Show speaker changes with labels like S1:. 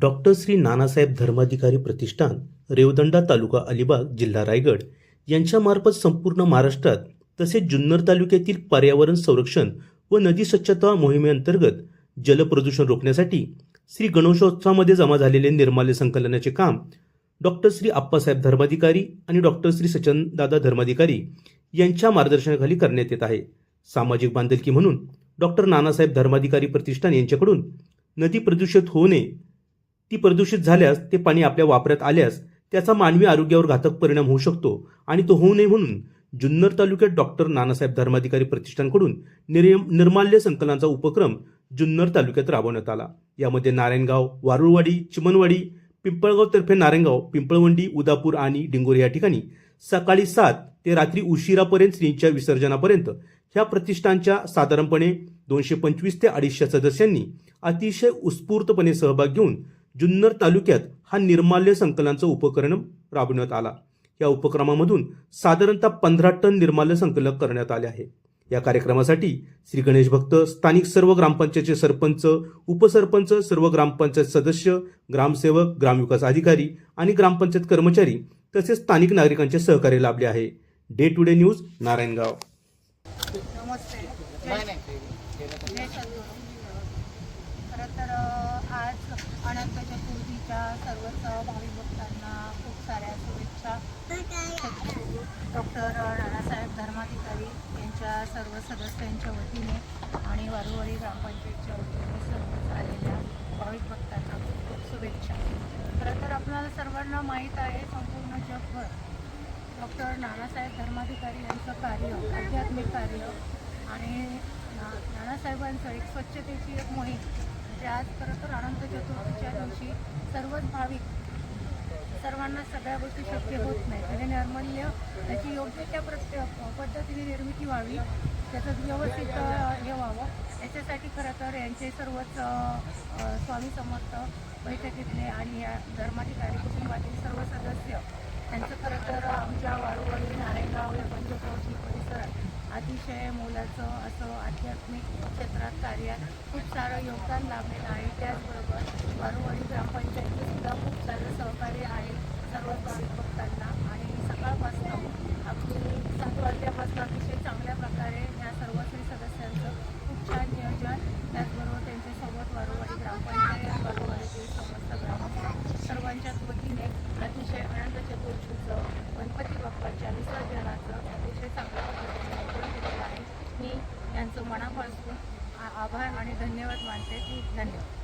S1: Doctor Shri Nanasaheb Dharmadhikari प्रतिष्ठान रेवदंडा तालुका अलिबाग जिल्हा रायगड यांच्यामार्फत संपूर्ण महाराष्ट्रात तसेच जुन्नर तालुक्यातील पर्यावरण संरक्षण व नदी स्वच्छता मोहिमेअंतर्गत जलप्रदूषण रोखण्यासाठी श्री गणेशोत्सवामध्ये जमा झालेले निर्माल्य संकलनाचे काम डॉक्टर श्री आप्पासाहेब धर्माधिकारी आणि डॉक्टर श्री सचनदादा धर्माधिकारी यांच्या मार्गदर्शनाखाली करण्यात येत आहे. सामाजिक बांधिलकी म्हणून डॉक्टर नानासाहेब धर्माधिकारी प्रतिष्ठान यांच्याकडून नदी प्रदूषित होऊ नये ती प्रदूषित झाल्यास ते पाणी आपल्या वापरात आल्यास त्याचा मानवी आरोग्यावर घातक परिणाम होऊ शकतो आणि तो होऊ नये म्हणून जुन्नर तालुक्यात डॉक्टर नानासाहेब धर्माधिकारी प्रतिष्ठानकडून निर्माल्य संकलनाचा उपक्रम जुन्नर तालुक्यात राबवण्यात आला. यामध्ये नारायणगाव वारुळवाडी चिमनवाडी पिंपळगाव तर्फे नारायणगाव पिंपळवंडी उदापूर आणि डिंगोरी या ठिकाणी सकाळी सात ते रात्री उशिरापर्यंत स्त्रींच्या विसर्जनापर्यंत ह्या प्रतिष्ठानच्या साधारणपणे दोनशे पंचवीस ते अडीचशे सदस्यांनी अतिशय उत्स्फूर्तपणे सहभाग घेऊन जुन्नर तालुक्यात हा निर्माल्य संकलनाचा उपक्रम राबवण्यात आला. या उपक्रमामधून साधारणतः पंधरा टन निर्माल्य संकलन करण्यात आले आहे. या कार्यक्रमासाठी श्री गणेश भक्त स्थानिक सर्व ग्रामपंचायतचे सरपंच उपसरपंच सर्व ग्रामपंचायत सदस्य ग्रामसेवक ग्रामविकास अधिकारी आणि ग्रामपंचायत कर्मचारी तसेच स्थानिक नागरिकांचे सहकार्य लाभले आहे. Day to day news Narayangaon
S2: नमस्ते
S3: नाही नाही
S2: जय सद्गुरू खरं तर अ, आज अनंत चतुर्थीच्या सर्व सहभावी भक्तांना खूप साऱ्या शुभेच्छा. डॉक्टर नानासाहेब धर्माधिकारी यांच्या सर्व सदस्यांच्या वतीने आणि वारुवारी ग्रामपंचायतच्या वतीने सर्व आलेल्या भाविक भक्तांना खूप खूप शुभेच्छा. खरं तर आपल्याला सर्वांना माहीत आहे संपूर्ण जगभर डॉक्टर नानासाहेब धर्माधिकारी यांचं कार्य आध्यात्मिक कार्य आणि ना नानासाहेबांचं एक स्वच्छतेची एक मोहीम म्हणजे आज खरं तर अनंत चतुर्थीच्या दिवशी सर्वच भाविक सर्वांना सगळ्या गोष्टी शक्य होत नाही त्याने म्हणजे निर्मल्य त्याची योग्य त्या प्रत्येक पद्धतीने निर्मिती व्हावी त्याचं व्यवस्थित हे व्हावं. याच्यासाठी खरं तर यांचे सर्वच स्वामी समर्थ बैठकीतले आणि या धर्माधिकारी कुटुंबातील सर्व सदस्य त्यांचं खरं तर आमच्या वारुवाडी नारायणगाव या पंचक्रोशी अतिशय मोलाचं असं आध्यात्मिक क्षेत्रात कार्यात खूप सारं योगदान लाभलेलं आहे. त्या वारुवाडी ग्रामपंचायतीचं सुद्धा खूप सारं सहकार्य आहे सर्व भाविक भक्तांना आणि सकाळपासून आपली सात वाजल्यापासून अतिशय चांगल्या प्रकारे या सर्व श्री सदस्यांचं खूप छान नियोजन त्याचबरोबर त्यांच्यासोबत वारुवाडी ग्रामपंचायत वारुवाडीतील समस्त ग्रामस्थ सर्वांच्याच वतीने अतिशय अनंत चतुर्थीचं गणपती बाप्पाच्या विसर्जनाचं अतिशय चांगल्या पद्धतीने आयोजन केलेलं आहे मी यांचं मनापासून आ- आभार आणि धन्यवाद मानते धन्यवाद.